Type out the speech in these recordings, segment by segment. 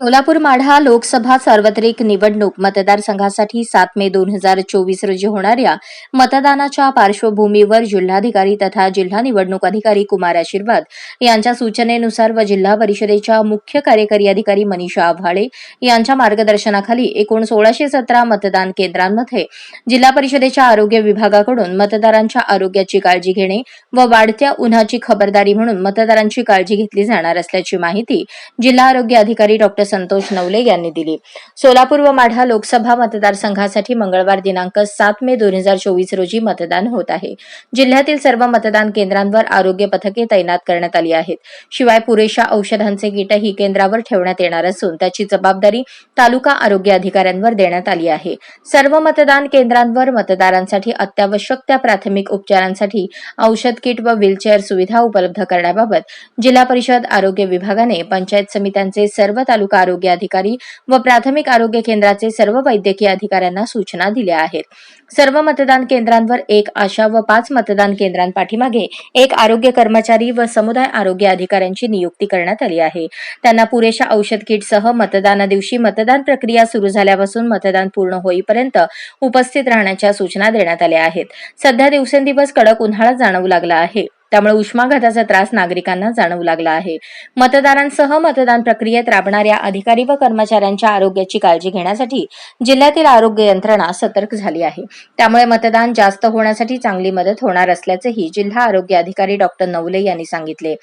सोलापूर माढा लोकसभा सार्वत्रिक निवडणूक मतदारसंघासाठी सात मे दोन हजार चोवीस रोजी होणाऱ्या मतदानाच्या पार्श्वभूमीवर जिल्हाधिकारी तथा जिल्हा निवडणूक अधिकारी कुमार आशीर्वाद यांच्या सूचनेनुसार व जिल्हा परिषदेच्या मुख्य कार्यकारी अधिकारी मनीषा आव्हाळे यांच्या मार्गदर्शनाखाली एकूण सोळाशे सतरा मतदान केंद्रांमध्ये जिल्हा परिषदेच्या आरोग्य विभागाकडून मतदारांच्या आरोग्याची काळजी घेणे व वाढत्या उन्हाची खबरदारी म्हणून मतदारांची काळजी घेतली जाणार असल्याची माहिती जिल्हा आरोग्य अधिकारी डॉक्टर संतोष नवले यांनी दिली. सोलापूर व माढा लोकसभा मतदारसंघासाठी मंगळवार दिनांक सात मे दोन हजार चोवीस रोजी मतदान होत आहे. जिल्ह्यातील सर्व मतदान केंद्रांवर आरोग्य पथके तैनात करण्यात आली आहेत. शिवाय पुरेशा औषधांचे किटही केंद्रावर ठेवण्यात येणार असून त्याची जबाबदारी तालुका आरोग्य अधिकाऱ्यांवर देण्यात आली आहे. सर्व मतदान केंद्रांवर मतदारांसाठी अत्यावश्यक त्या प्राथमिक उपचारांसाठी औषध किट व व्हीलचेअर सुविधा उपलब्ध करण्याबाबत जिल्हा परिषद आरोग्य विभागाने पंचायत समित्यांचे सर्व तालुका आरोग्य अधिकारी व प्राथमिक आरोग्य केंद्राचे सर्व वैद्यकीय अधिकाऱ्यांना सूचना दिल्या आहेत. सर्व मतदान केंद्रांवर एक आशा व पाच मतदान केंद्रांपाठीमागे एक आरोग्य कर्मचारी व समुदाय आरोग्य अधिकाऱ्यांची नियुक्ती करण्यात आली आहे. त्यांना पुरेशा औषध किटसह मतदाना दिवशी मतदान प्रक्रिया सुरू झाल्यापासून मतदान पूर्ण होईपर्यंत उपस्थित राहण्याच्या सूचना देण्यात आल्या आहेत. सध्या दिवसेंदिवस कडक उन्हाळा जाणवू लागला आहे. त्यामुळे उष्माघाताचा त्रास नागरिकांना जाणवू लागला आहे. मतदारांसह मतदान प्रक्रियेत राबणाऱ्या अधिकारी व कर्मचाऱ्यांच्या आरोग्याची काळजी घेण्यासाठी जिल्ह्यातील आरोग्य यंत्रणा सतर्क झाली आहे. त्यामुळे मतदान जास्त होण्यासाठी चांगली मदत होणार असल्याचेही जिल्हा आरोग्य अधिकारी डॉक्टर नवले यांनी सांगितले.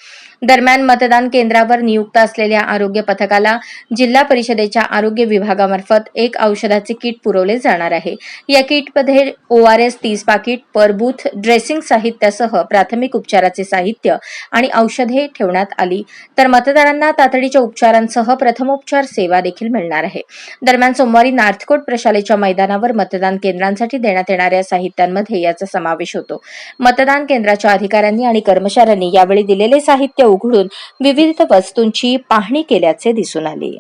दरम्यान मतदान केंद्रावर नियुक्त असलेल्या आरोग्य पथकाला जिल्हा परिषदेच्या आरोग्य विभागामार्फत एक औषधाचे किट पुरवले जाणार आहे. या किटमध्ये एस तीस पाकिट पर बूथ ड्रेसिंग साहित्यासह प्राथमिक उपचार उपचाराचे साहित्य आणि औषधे ठेवण्यात आली. तर मतदारांना तातडीच्या उपचारांसह प्रथमोपचार सेवा देखील मिळणार आहे. दरम्यान सोमवारी नार्थकोट प्रशालेच्या मैदानावर मतदान केंद्रांसाठी देण्यात येणाऱ्या साहित्यांमध्ये याचा समावेश होतो. मतदान केंद्राच्या अधिकाऱ्यांनी आणि कर्मचाऱ्यांनी यावेळी दिलेले साहित्य उघडून विविध वस्तूंची पाहणी केल्याचे दिसून आले.